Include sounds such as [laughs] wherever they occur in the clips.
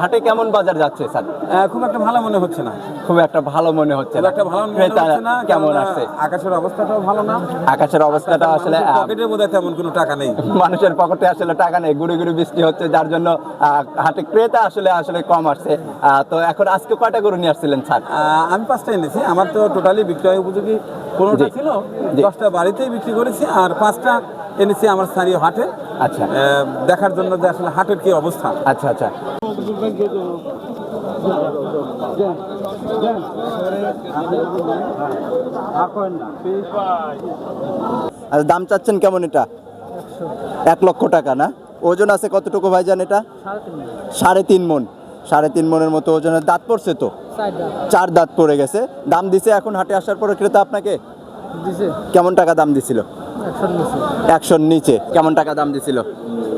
হাটে কেমন বাজার যাচ্ছে স্যার? খুব একটা ভালো মনে হচ্ছে না। খুব একটা ভালো মনে হচ্ছে না। একটা ভালো মনে হচ্ছে না কেমন আসছে আকাশের অবস্থাটাও ভালো না। আকাশের অবস্থাটা আসলে আহ, পকেটে বোধহয় তেমন কোনো টাকা নেই। [laughs] মানুষের পকেটে আসলে টাকা নেই গুড়ি গুড়ি বৃষ্টি হচ্ছে যার জন্য হাটে ক্রেতা আসলে আসলে কম আসছে। তো এখন আজকে কয়টা গরু নিয়ে আসছিলেন স্যার? আমি পাঁচটা এনেছি। আমার তো টোটালি বিক্রয় উপযোগী পনেরোটা। ছিল দশটা বাড়িতেই বিক্রি করেছি আর পাঁচটা এনেছি আমার স্থানীয় হাটে। আচ্ছা। দেখার জন্য যে আসলে হাটের কি অবস্থা। আচ্ছা আচ্ছা। আর দাম চাচ্ছেন কেমন এটা? এক লক্ষ টাকা না? ওজন আছে কতটুকু ভাইজান এটা? সাড়ে তিন মন। সাড়ে তিন মনের মতো ওজনের দাঁত পড়ছে তো? চার দাঁত পড়ে গেছে। দাম দিছে এখন হাটে আসার পরে ক্রেতা আপনাকে? কেমন টাকা দাম দিছিল? একশোর নিচে। কেমন টাকা দাম দিছিল?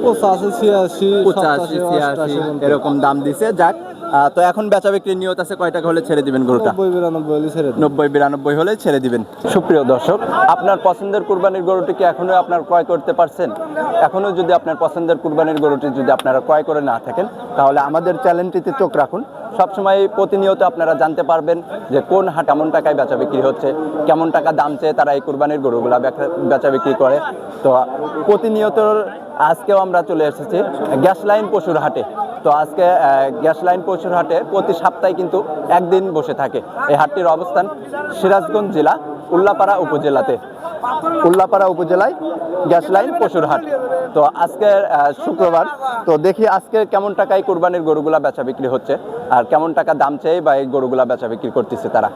পঁচাশি ছিয়াশি পঁচাশি ছিয়াশি এরকম দাম দিছে। যাক তো এখন বেচা বিক্রির নিয়ত আছে কয় টাকা হলে ছেড়ে দিবেন গরুটা? নব্বই বিরানব্বই হলে ছেড়ে দিবেন। সুপ্রিয় দর্শক আপনার পছন্দের কুরবানির গরুটি কি এখনও আপনার ক্রয় করতে পারছেন? এখনও যদি আপনার পছন্দের কুরবানির গরুটি যদি আপনারা ক্রয় করে না থাকেন তাহলে আমাদের চ্যানেলটিতে চোখ রাখুন। সবসময় প্রতিনিয়ত আপনারা জানতে পারবেন যে কোন হাট কেমন টাকায় বেচা বিক্রি হচ্ছে কেমন টাকা দাম চেয়ে তারা এই কুরবানির গরুগুলা বেচা- বেচা বিক্রি করে। তো প্রতিনিয়ত আজকেও আমরা চলে এসেছি গ্যাস লাইন পশুর হাটে। তো আজকে গ্যাস লাইন পশুর হাটে প্রতি সপ্তাহে কিন্তু একদিন বসে থাকে এই হাটটির অবস্থান সিরাজগঞ্জ জেলা, উল্লাপাড়া উপজেলাতে। উল্লাপাড়া উপজেলায় গ্যাস লাইন পশুর হাট। তো আজকে শুক্রবার। তো দেখি আজকে কেমন টাকায় কোরবানির গরুগুলা বেচা বিক্রি হচ্ছে, আর কেমন টাকা দাম চেয়ে বা এই গরুগুলা বেচা বিক্রি করতেছে তারা।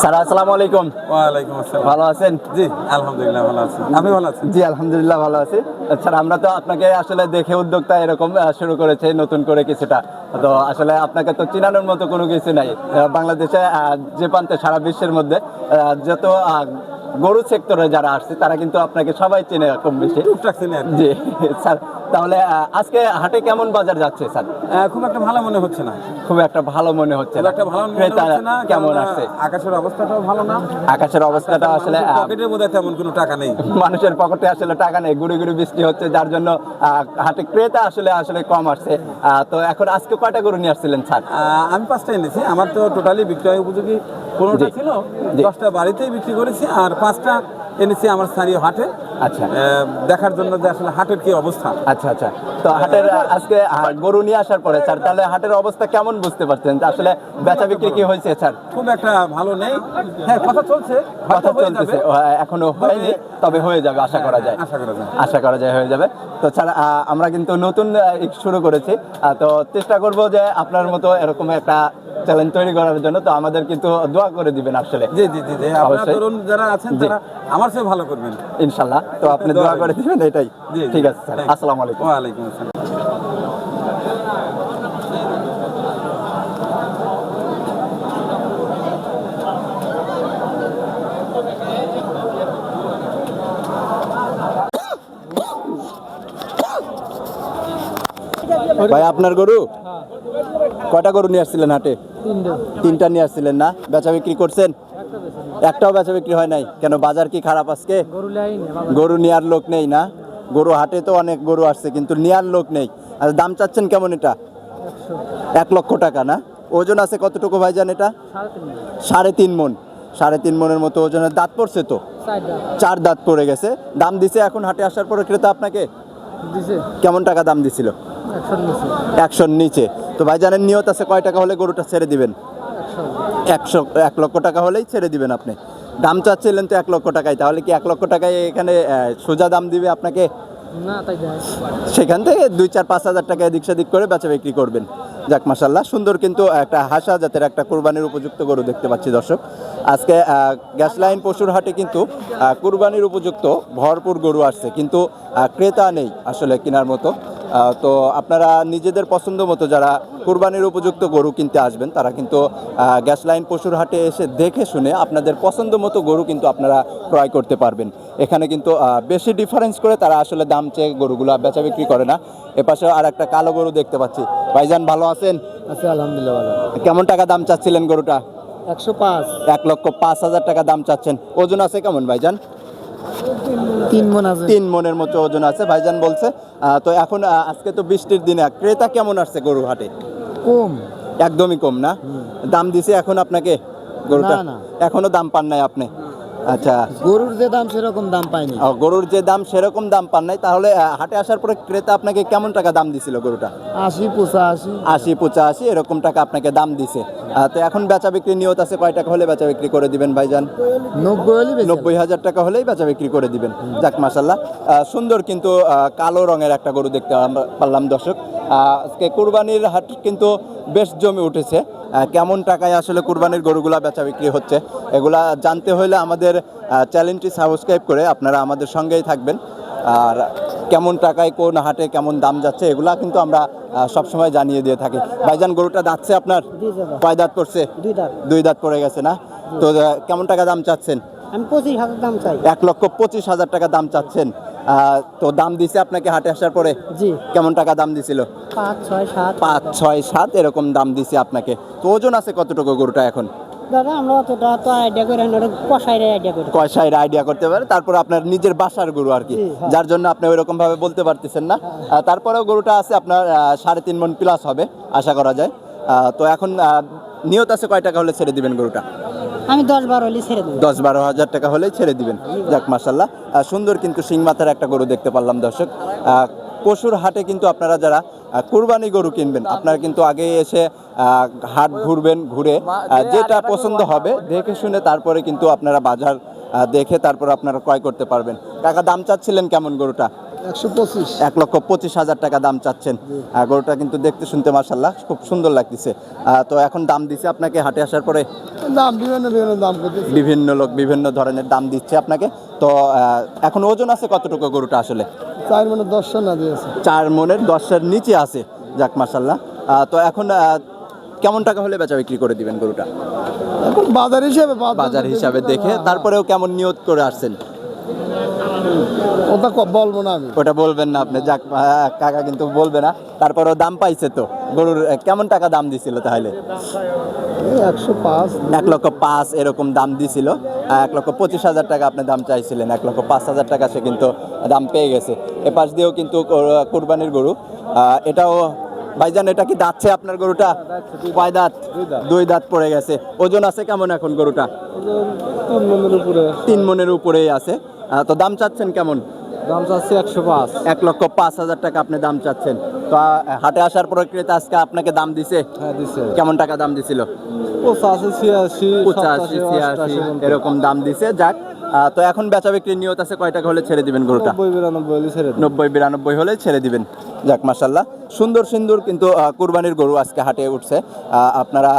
স্যার আসসালামু আলাইকুম। ওয়ালাইকুম আসসালাম। ভালো আছেন? জি আলহামদুলিল্লাহ ভালো আছি। আপনি ভালো আছেন? জি আলহামদুলিল্লাহ ভালো আছি। স্যার আমরা তো আপনাকে আসলে দেখে উদ্যোক্তা এরকম শুরু করেছে নতুন করে কিছুটা। তো আসলে আপনাকে তো চিনানোর মতো কোনো কিছু নাই। বাংলাদেশে যে প্রান্তে সারা বিশ্বের মধ্যে যত গরু সেক্টরে যারা আসছে তারা কিন্তু আপনাকে সবাই চেনে কম বেশি। জি স্যার তাহলে আজকে হাটে কেমন বাজার যাচ্ছে স্যার? খুব একটা ভালো মনে হচ্ছে না। খুব একটা ভালো মনে হচ্ছে না। একটা ভালো মনে ক্রেতা হচ্ছে না কেমন আসছে আকাশের অবস্থাটাও ভালো না। আকাশের অবস্থাটা আসলে আহ, পকেটে বোধহয় তেমন কোনো টাকা নেই। মানুষের পকেটে আসলে টাকা নেই গুড়ি গুড়ি বৃষ্টি হচ্ছে যার জন্য হাটে ক্রেতা আসলে আসলে কম আসছে। তো এখন আজকে কয়টা গরু নিয়ে আসছিলেন স্যার? আমি পাঁচটা এনেছি। আমার তো টোটালি বিক্রয় উপযোগী পনেরোটা ছিল দশটা বাড়িতেই বিক্রি করেছি আর পাঁচটা এনেছি আমার স্থানীয় হাটে। আচ্ছা। দেখার জন্য যে আসলে হাটের কি অবস্থা। আচ্ছা আচ্ছা। তো হাটের আজকে গরু নিয়ে আসার পরে স্যার তাহলে হাটের অবস্থা কেমন বুঝতে পারছেন? যে আসলে বেচা বিক্রি কি হয়েছে স্যার? খুব একটা ভালো নেই। হ্যাঁ কথা চলছে কথা হয়তো হয়ে চলতেছে। হ্যাঁ, এখনও হয়নি তবে হয়ে যাবে আশা করা যায়। আশা করা যায়। আশা করা যায় হয়ে যাবে। তো স্যার আমরা কিন্তু নতুন শুরু করেছি। তো চেষ্টা করব যে আপনার মতো এরকম একটা চ্যালেঞ্জ তৈরি করার জন্য। তো আমাদের কিন্তু দোয়া করে দিবেন আসলে। জি জি জি অবশ্যই। যারা আছেন। তারা আমার চেয়ে ভালো করবেন। ইনশাল্লাহ। তো আপনি দোয়া করে দিবেন এটাই। ঠিক আছে স্যার. আসসালামু আলাইকুম। ওয়ালাইকুম আসসালাম। ভাই আপনার গরু? কয়টা গরু নিয়ে আসছিলেন হাটে? তিনটা নিয়ে আসছিলেন না? বেচা বিক্রি করছেন? একটাও বেচা বিক্রি হয় নাই। কেন বাজার কি খারাপ আজকে? গরু নেওয়ার লোক নেই না? গরু হাটে তো অনেক গরু আসছে কিন্তু নেওয়ার লোক নেই। আর দাম চাচ্ছেন কেমন এটা? এক লক্ষ টাকা না? ওজন আছে কতটুকু ভাইজান এটা? সাড়ে তিন মন। সাড়ে তিন মনের মতো ওজনের দাঁত পড়ছে তো? চার দাঁত। পড়ে গেছে। দাম দিছে এখন হাটে আসার পরে ক্রেতা আপনাকে? কেমন টাকা দাম দিছিল? একশোর নিচে। তো ভাইজানের নিয়ত আছে কয় টাকা হলে গরুটা ছেড়ে দিবেন? একশো এক লক্ষ টাকা হলেই ছেড়ে দিবেন আপনি। দাম চাচ্ছিলেন তো এক লক্ষ টাকায় তাহলে কি এক লক্ষ টাকায় এখানে সোজা দাম দিবে আপনাকে? সেখান থেকে দুই চার পাঁচ হাজার টাকা এদিক সেদিক করে বেচা বিক্রি করবেন। যাক মাসাল্লাহ সুন্দর কিন্তু একটা হাসা জাতের একটা কোরবানির উপযুক্ত গরু দেখতে পাচ্ছি দর্শক। আজকে গ্যাস লাইন পশুর হাটে কিন্তু কুরবানির উপযুক্ত ভরপুর গরু আসছে। কিন্তু ক্রেতা নেই আসলে কেনার মতো। তো আপনারা নিজেদের পছন্দ মতো যারা কুরবানির উপযুক্ত গরু কিনতে আসবেন তারা কিন্তু গ্যাস লাইন পশুর হাটে এসে দেখে শুনে আপনাদের পছন্দ মতো গরু কিন্তু আপনারা ক্রয় করতে পারবেন। এখানে কিন্তু বেশি ডিফারেন্স করে তারা আসলে দাম চেয়ে গরুগুলো বেচা বিক্রি করে না। এপাশে আর একটা কালো গরু দেখতে পাচ্ছি। ভাইজান ভালো আছেন? আছে আলহামদুলিল্লাহ ভালো কেমন টাকা দাম চাচ্ছিলেন গরুটা? একশো পাঁচ। এক লক্ষ পাঁচ হাজার টাকা দাম চাচ্ছেন। ওজন আছে কেমন ভাইজান? তিন মন আছে। তিন মনের মতো ওজন আছে ভাইজান বলছে। তো এখন আজকে তো বৃষ্টির দিনে ক্রেতা কেমন আসছে গরু হাটে? কম। একদমই কম না? দাম দিছে এখন আপনাকে গরুটা। এখনও দাম পান নাই আপনি? আচ্ছা। গরুর যে দাম সেরকম দাম পাইনি গরুর যে দাম সেরকম দাম পান নাই। তাহলে হাটে আসার পরে ক্রেতা আপনাকে কেমন টাকা দাম দিছিল গরুটা? আশি পঁচাশি। আশি পঁচাশি এরকম টাকা আপনাকে দাম দিছে। তো এখন বেচা বিক্রি নিয়ত আছে কয় টাকা হলে বেচা বিক্রি করে দিবেন ভাইজান? নব্বই নব্বই হাজার টাকা হলেই বেচা বিক্রি করে দিবেন। যাক মাসাল্লাহ সুন্দর কিন্তু কালো রঙের একটা গরু দেখতে পারলাম দর্শক। আজকে কুরবানির হাট কিন্তু বেশ জমে উঠেছে। কেমন টাকায় আসলে কুরবানির গরুগুলা বেচা বিক্রি হচ্ছে এগুলা জানতে হলে আমাদের চ্যানেলটি সাবস্ক্রাইব করে আপনারা আমাদের সঙ্গেই থাকবেন। আর কেমন টাকায় কোন হাটে কেমন দাম যাচ্ছে এগুলা কিন্তু আমরা সবসময় জানিয়ে দিয়ে থাকি। ভাইজান গরুটা দাঁতছে আপনার? কয় দাঁত পড়ছে? দুই দাঁত। পড়ে গেছে না? তো কেমন টাকা দাম চাচ্ছেন? আমি পঁচিশ হাজার দাম চাই। এক লক্ষ পঁচিশ হাজার টাকা দাম চাচ্ছেন। তো দাম দিছে আপনাকে হাটে আসার পরে? জি। কেমন টাকা দাম দিছিল? পাঁচ ছয় সাত। পাঁচ ছয় সাত এরকম দাম দিছে আপনাকে। তো ওজন আছে কতটুকু গরুটা এখন? দাদা আমরা অতটা তো আইডিয়া করে না কষাইরে আইডিয়া করে। কয়সাইয়ের আইডিয়া করতে পারে তারপর আপনার নিজের বাসার গরু আর কি। হ্যাঁ। যার জন্য আপনি ওইরকম ভাবে বলতে পারতেছেন না। তারপরেও গরুটা আছে আপনার সাড়ে তিন মন প্লাস হবে আশা করা যায়। তো এখন নিয়ত আছে কয় টাকা হলে ছেড়ে দিবেন গরুটা? আমি দশ বারো হলে ছেড়ে দেবো। দশ বারো হাজার টাকা হলেই ছেড়ে দিবেন। যাক মাসাল্লাহ সুন্দর কিন্তু শিং মাথার একটা গরু দেখতে পারলাম, দর্শক। পশুর হাটে কিন্তু আপনারা যারা কুরবানি গরু কিনবেন, আপনারা কিন্তু আগে এসে হাট ঘুরবেন, ঘুরে যেটা পছন্দ হবে, দেখে শুনে তারপরে কিন্তু আপনারা বাজার দেখে তারপর আপনারা ক্রয় করতে পারবেন। টাকা দাম চাচ্ছিলেন কেমন গরুটা? এক লক্ষ পঁচিশ হাজার টাকা দাম চাচ্ছেন। গরুটা কিন্তু দেখতে শুনতে মাসাল্লাহ খুব সুন্দর লাগতেছে। তো এখন দাম দিছে আপনাকে হাটে আসার পরে? দাম বিভিন্ন বিভিন্ন দাম বিভিন্ন লোক বিভিন্ন ধরনের দাম দিচ্ছে আপনাকে। তো এখন ওজন আছে কতটুকু গরুটা আসলে? চার মনের না দিয়েছে চার মনের দশের নিচে আছে যাক মাসাল্লাহ তো এখন কেমন টাকা হলে বেচা বিক্রি করে দিবেন গরুটা? বাজার হিসেবে বাজার হিসাবে দেখে তারপরেও কেমন নিয়ত করে আসছেন? ওটা বলব না আমি। ওটা বলবেন না আপনি যাক কাকা কিন্তু বলবে না। তারপরও দাম পাইছে তো। গরুর কেমন টাকা দাম দিছিল তাহলে? একশো পাঁচ। এক লক্ষ পাঁচ এরকম দাম দিছিল। এক লক্ষ পঁচিশ হাজার টাকা আপনি দাম চাইছিলেন। এক লক্ষ পাঁচ হাজার টাকা সে কিন্তু দাম পেয়ে গেছে। এ পাশ দিয়েও কিন্তু কুরবানির গরু। এটাও ভাইজান এটা কি দাঁতছে আপনার গরুটা? কয় দাঁত? দুই দাঁত। পড়ে গেছে। ওজন আছে কেমন এখন গরুটা? তিন মনের উপরে। উপরেই আছে। তো দাম চাচ্ছেন কেমন? দাম চাচ্ছি একশো পাঁচ। এক লক্ষ পাঁচ হাজার টাকা আপনি দাম চাচ্ছেন। তো হাটে আসার পরে ক্রেতা আজকে আপনাকে দাম দিছে? হ্যাঁ দিছে। কেমন টাকা দাম দিছিল? পঁচাশি ছিয়াশি পঁচাশি ছিয়াশি এরকম দাম দিছে। যাক তো এখন বেচা বিক্রির নিয়ত আছে কয় টাকা হলে ছেড়ে দিবেন গরুটা? নব্বই বিরানব্বই হলে ছেড়ে দেবো নব্বই বিরানব্বই হলে ছেড়ে দিবেন। যাক মাসাল্লাহ সুন্দর সুন্দর কিন্তু কুরবানির গরু আজকে হাটে উঠছে। আহ, আপনারা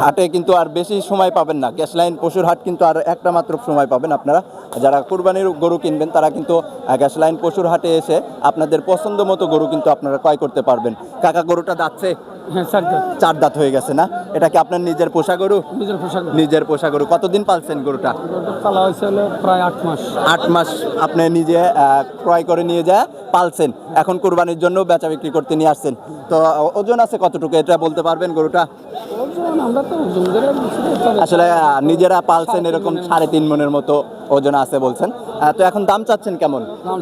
হাটে কিন্তু আর বেশি সময় পাবেন না। গ্যাস লাইন পশুর হাট কিন্তু আর একটা মাত্র সময় পাবেন আপনারা। যারা কুরবানির গরু কিনবেন তারা কিন্তু গ্যাস লাইন পশুর হাটে এসে আপনাদের পছন্দ মতো গরু কিন্তু আপনারা ক্রয় করতে পারবেন। কাকা গরুটা যাচ্ছে হ্যাঁ চার দাঁত। হয়ে গেছে না? এটা কি আপনার নিজের পোষা গরু? নিজের পোশাক নিজের পোষা গরু। কতদিন পালছেন গরুটা? হয়েছে প্রায় আট মাস। আট মাস আপনি নিজে ক্রয় করে নিয়ে যায় পালছেন। এখন কুরবানির জন্য বেচা বিক্রি করতে নিয়ে আসছেন। তো ওজন আছে কতটুকু? এটা বলতে পারবেন গরুটা? আসলে নিজেরা পালছেন এরকম সাড়ে তিন মনের মতো ওজন আছে বলছেন। তো এখন দাম চাচ্ছেন কেমন? দাম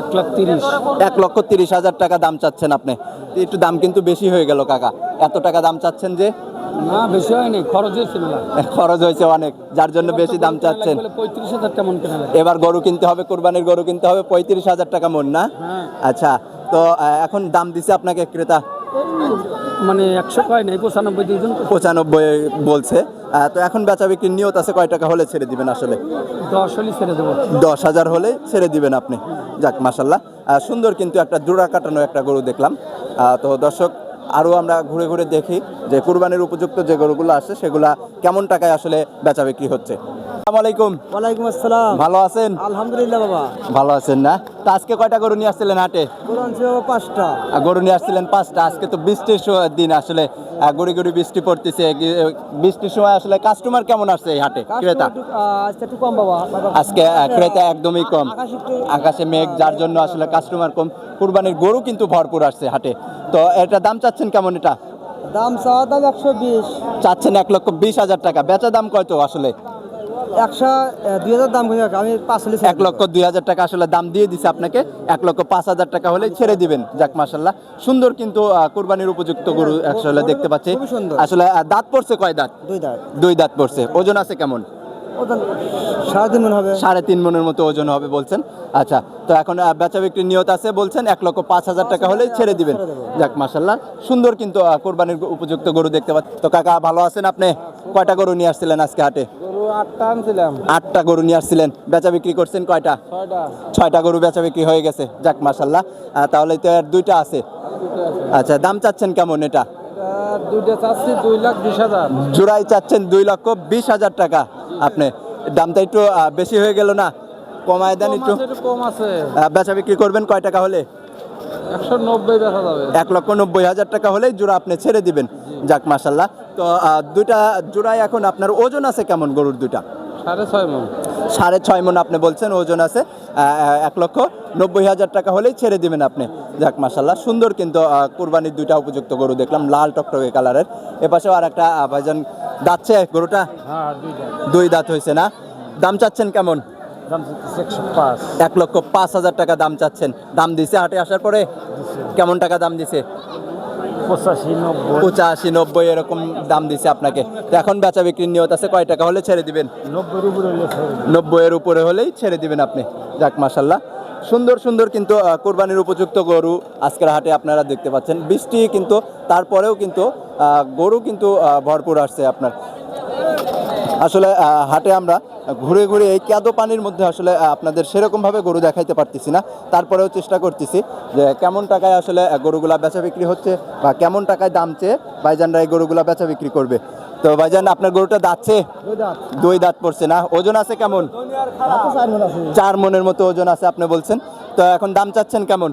এক লাখ তিরিশ। এক লক্ষ তিরিশ হাজার টাকা দাম চাচ্ছেন আপনি। একটু দাম কিন্তু বেশি হয়ে গেল কাকা। এত টাকা দাম চাচ্ছেন যে? না বেশি হয়নি খরচ হয়েছিল না। [laughs] খরচ হয়েছে অনেক। যার জন্য বেশি দাম চাচ্ছেন। পঁয়ত্রিশ হাজার কেমন কেনা এবার গরু কিনতে হবে কোরবানির গরু কিনতে হবে পঁয়ত্রিশ হাজার টাকা মন না? হ্যাঁ। আচ্ছা তো এখন দাম দিছে আপনাকে ক্রেতা? মানে একশো কয় নেই পঁচানব্বই দুজন পঁচানব্বই বলছে। তো এখন বেচা বিক্রির নিয়ত আছে কয় টাকা হলে ছেড়ে দিবেন আসলে? দশ হলে ছেড়ে দেবো। দশ হাজার হলে ছেড়ে দিবেন আপনি। যাক মাসাল্লাহ সুন্দর কিন্তু একটা জোড়া কাটানো একটা গরু দেখলাম। তো দর্শক আরও আমরা ঘুরে ঘুরে দেখি যে কুরবানির উপযুক্ত যে গরুগুলো আছে সেগুলা কেমন টাকায় আসলে বেচা বিক্রি হচ্ছে। আসসালামু আলাইকুম। ওয়ালাইকুম আসসালাম। ভালো আছেন? আলহামদুলিল্লাহ বাবা। ভালো আছেন না? তো আজকে কয়টা গরু নিয়ে আসছিলেন হাটে? কোরআন ছিল পাঁচটা। গরু নিয়ে আসছিলেন পাঁচটা আজকে তো বৃষ্টির দিন আসলে গড়ি গড়ি বৃষ্টি পড়তেছে বৃষ্টির সময় আসলে কাস্টমার কেমন আসছে এই হাটে? ক্রেতা? আজকে কম বাবা। আজকে ক্রেতা একদমই কম। আকাশে মেঘ যার জন্য আসলে কাস্টমার কম। কুরবানির গরু কিন্তু ভরপুর আসছে হাটে। তো এটা দাম চাচ্ছেন কেমন এটা? দাম চাওয়া দাম একশো বিশ। চাচ্ছেন এক লক্ষ বিশ হাজার টাকা। বেচা দাম কত আসলে? একশো দুই হাজার দাম আমি এক লক্ষ দুই হাজার টাকা আসলে দাম দিয়ে দিছে আপনাকে। এক লক্ষ পাঁচ হাজার টাকা হলে ছেড়ে দিবেন। যাক মাসাল্লাহ সুন্দর কিন্তু কুরবানির উপযুক্ত গরু আসলে দেখতে পাচ্ছি। আসলে দাঁত পড়ছে কয় দাঁত? দুই দাঁত। দুই দাঁত পড়ছে। ওজন আছে কেমন? সাড়ে তিন মন মনের মতো ওজন হবে বলছেন। আচ্ছা তো এখন বেচা বিক্রির নিয়ত আছে বলছেন এক লক্ষ পাঁচ হাজার টাকা হলেই ছেড়ে দিবেন। যাক মাসাল্লাহ সুন্দর কিন্তু কোরবানির উপযুক্ত গরু দেখতে পাচ্ছি। তো কাকা ভালো আছেন আপনি? কয়টা গরু নিয়ে আসছিলেন আজকে হাটে? আটটা গরু নিয়ে আসছিলেন। বেচা বিক্রি করছেন কয়টা? ছয়টা। গরু বেচা বিক্রি হয়ে গেছে। যাক মাসাল্লাহ তাহলে তো আর দুইটা আছে। আচ্ছা দাম চাচ্ছেন কেমন এটা? দুইটা চাচ্ছি দুই লাখ বিশ হাজার। জোড়াই চাচ্ছেন দুই লক্ষ বিশ হাজার টাকা। আপনি দামটা একটু বেশি হয়ে গেল না? কমায় দেন একটু। কম আছে। বেচা বিক্রি করবেন কয় টাকা হলে? একশো নব্বই দেখা যাবে। এক লক্ষ নব্বই হাজার টাকা হলেই জোড়া আপনি ছেড়ে দিবেন। যাক মাসাল্লাহ তো দুইটা জোড়ায় এখন আপনার ওজন আছে কেমন গরুর দুইটা? সাড়ে ছয় মন। সাড়ে ছয় মন আপনি বলছেন ওজন আছে এক লক্ষ নব্বই হাজার টাকা হলেই ছেড়ে দিবেন আপনি। যাক মাসাল্লাহ সুন্দর কিন্তু কুরবানির দুইটা উপযুক্ত গরু দেখলাম লাল টকটকে কালারের। এপাশেও আর একটা ভাইজান দাচ্ছে গরুটা? হ্যাঁ দুই দাঁত। হয়েছে না? দাম চাচ্ছেন কেমন? এক লক্ষ পাঁচ হাজার টাকা দাম চাচ্ছেন। দাম দিছে হাটে আসার পরে? কেমন টাকা দাম দিছে? পঁচাশি নব্বই এরকম দাম দিছে আপনাকে। তো এখন বেচা বিক্রির নিয়ত আছে কয় টাকা? হলে ছেড়ে দিবেন। নব্বইয়ের উপরে হলেই ছেড়ে দিবেন আপনি। যাক মাসাল্লাহ সুন্দর সুন্দর কিন্তু কোরবানির উপযুক্ত গরু আজকের হাটে আপনারা দেখতে পাচ্ছেন। বৃষ্টি কিন্তু তারপরেও কিন্তু গরু কিন্তু ভরপুর আসছে আপনার। আসলে হাটে আমরা ঘুরে ঘুরে এই ক্যাদো পানির মধ্যে আসলে আপনাদের সেরকমভাবে গরু দেখাইতে পারতেছি না। তারপরেও চেষ্টা করতেছি যে কেমন টাকায় আসলে গরুগুলা বেচা বিক্রি হচ্ছে বা কেমন টাকায় দাম চেয়ে ভাইজানরা এই গরুগুলা বেচা বিক্রি করবে। তো ভাইজান আপনার গরুটা দাচ্ছে দুই দাঁত। পড়ছে না? ওজন আছে কেমন? চার মন মনের মতো ওজন আছে আপনি বলছেন। তো এখন দাম চাচ্ছেন কেমন?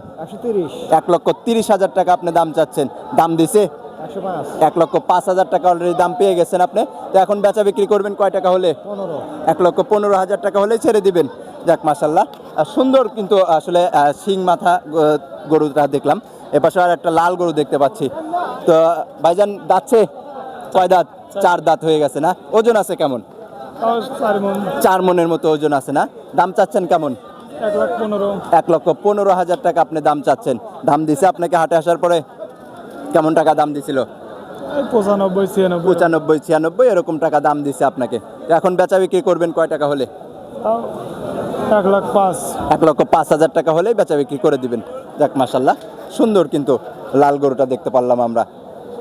এক লক্ষ তিরিশ হাজার টাকা আপনি দাম চাচ্ছেন। দাম দিছে? এক লক্ষ পাঁচ হাজার টাকা অলরেডি দাম পেয়ে গেছেন আপনি। তো এখন বেচা বিক্রি করবেন কয় টাকা হলে? এক লক্ষ পনেরো হাজার টাকা হলেই ছেড়ে দিবেন। যাক মাসাল্লাহ আর সুন্দর কিন্তু আসলে শিং মাথা গরুটা দেখলাম। এপাশে আর একটা লাল গরু দেখতে পাচ্ছি। তো ভাইজান দাচ্ছে কয় দাঁত? চার দাঁত হয়ে গেছে না? ওজন আছে কেমন? চার মনের মতো ওজন আছে না? দাম চাচ্ছেন কেমন? এক এক লক্ষ পনেরো হাজার টাকা আপনি দাম চাচ্ছেন। দাম দিছে আপনাকে হাটে আসার পরে কেমন টাকা দাম দিছিল? পঁচানব্বই ছিয়ানব্বই। পঁচানব্বই ছিয়ানব্বই এরকম টাকা দাম দিছে আপনাকে। এখন বেচা বিক্রি করবেন কয় টাকা হলে? এক লাখ পাঁচ। এক লক্ষ পাঁচ হাজার টাকা হলেই বেচা বিক্রি করে দিবেন। দেখ মাসাল্লাহ সুন্দর কিন্তু লাল গরুটা দেখতে পারলাম আমরা।